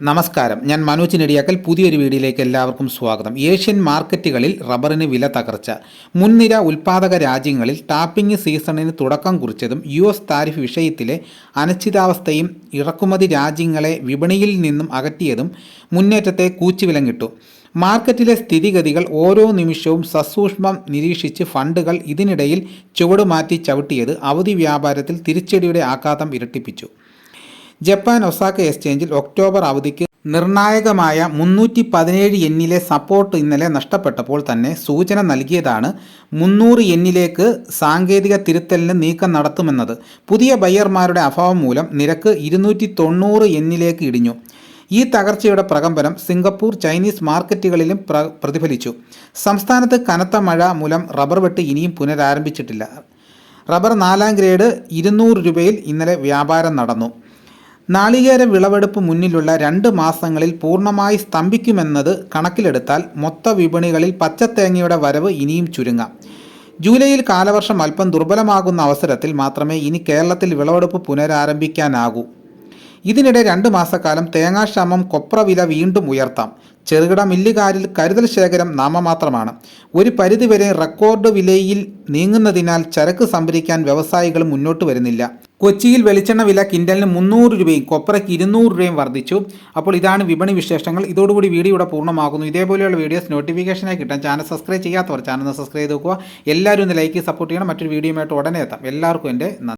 നമസ്കാരം. ഞാൻ മനോജ് നെടിയാക്കൽ. പുതിയൊരു വീഡിയോയിലേക്ക് എല്ലാവർക്കും സ്വാഗതം. ഏഷ്യൻ മാർക്കറ്റുകളിൽ റബ്ബറിന് വില തകർച്ച. മുൻനിര ഉൽപ്പാദക രാജ്യങ്ങളിൽ ടാപ്പിംഗ് സീസണിന് തുടക്കം കുറിച്ചതും യു എസ് താരിഫ് വിഷയത്തിലെ അനിശ്ചിതാവസ്ഥയും ഇറക്കുമതി രാജ്യങ്ങളെ വിപണിയിൽ നിന്നും അകറ്റിയതും മുന്നേറ്റത്തെ കൂച്ചുവിലങ്ങിട്ടു. മാർക്കറ്റിലെ സ്ഥിതിഗതികൾ ഓരോ നിമിഷവും സസൂക്ഷ്മം നിരീക്ഷിച്ച് ഫണ്ടുകൾ ഇതിനിടയിൽ ചുവടുമാറ്റി ചവിട്ടിയത് അവധി വ്യാപാരത്തിൽ തിരിച്ചടിയുടെ ആഘാതം ഇരട്ടിപ്പിച്ചു. ജപ്പാൻ ഒസാക്ക എക്സ്ചേഞ്ചിൽ ഒക്ടോബർ അവധിക്ക് നിർണായകമായ മുന്നൂറ്റി പതിനേഴ് എന്നിലെ സപ്പോർട്ട് ഇന്നലെ നഷ്ടപ്പെട്ടപ്പോൾ തന്നെ സൂചന നൽകിയതാണ് മുന്നൂറ് എന്നിലേക്ക് സാങ്കേതിക തിരുത്തലിന് നീക്കം നടത്തുമെന്നത്. പുതിയ ബയ്യർമാരുടെ അഭാവം മൂലം നിരക്ക് ഇരുന്നൂറ്റി തൊണ്ണൂറ് എന്നിലേക്ക് ഇടിഞ്ഞു. ഈ തകർച്ചയുടെ പ്രകമ്പനം സിംഗപ്പൂർ ചൈനീസ് മാർക്കറ്റുകളിലും പ്ര പ്രതിഫലിച്ചു. സംസ്ഥാനത്ത് കനത്ത മഴ മൂലം റബ്ബർ വെട്ട് ഇനിയും പുനരാരംഭിച്ചിട്ടില്ല. റബ്ബർ നാലാം ഗ്രേഡ് ഇരുന്നൂറ് രൂപയിൽ ഇന്നലെ വ്യാപാരം നടന്നു. നാളികേര വിളവെടുപ്പ് മുന്നിലുള്ള രണ്ട് മാസങ്ങളിൽ പൂർണമായി സ്തംഭിക്കുമെന്നത് കണക്കിലെടുത്താൽ മൊത്ത വിപണികളിൽ പച്ചത്തേങ്ങയുടെ വരവ് ഇനിയും ചുരുങ്ങാം. ജൂലൈയിൽ കാലവർഷം അല്പം ദുർബലമാകുന്ന അവസരത്തിൽ മാത്രമേ ഇനി കേരളത്തിൽ വിളവെടുപ്പ് പുനരാരംഭിക്കാനാകൂ. ഇതിനിടെ രണ്ട് മാസക്കാലം തേങ്ങാക്ഷാമം കൊപ്ര വില വീണ്ടും ഉയർത്താം. ചെറുകിട മില്ലുകാരിൽ കരുതൽ ശേഖരം നാമമാത്രമാണ്. ഒരു പരിധിവരെ റെക്കോർഡ് വിലയിൽ നീങ്ങുന്നതിനാൽ ചരക്ക് സംഭരിക്കാൻ വ്യവസായികൾ മുന്നോട്ട് വരുന്നില്ല. കൊച്ചിയിൽ വെളിച്ചെണ്ണ വില കിൻഡലിന് മുന്നൂറ് രൂപയും കൊപ്രയ്ക്ക് ഇരുന്നൂറ് രൂപയും വർദ്ധിച്ചു. അപ്പോൾ ഇതാണ് വിപണി വിശേഷങ്ങൾ. ഇതോടുകൂടി വീഡിയോ ഇവിടെ പൂർണമാകുന്നു ഇതേപോലെയുള്ള വീഡിയോസ് നോട്ടിഫിക്കേഷനായി കിട്ടാൻ ചാനൽ സബ്സ്ക്രൈബ് ചെയ്യാത്തവർ ചാനൽ സബ്സ്ക്രൈബ് ചെയ്ത് നോക്കുക എല്ലാവരും ഒന്ന് ലൈക്ക് സപ്പോർട്ട് ചെയ്യണം. മറ്റൊരു വീഡിയോയുമായിട്ട് ഉടനെ എത്താം. എല്ലാവർക്കും എന്റെ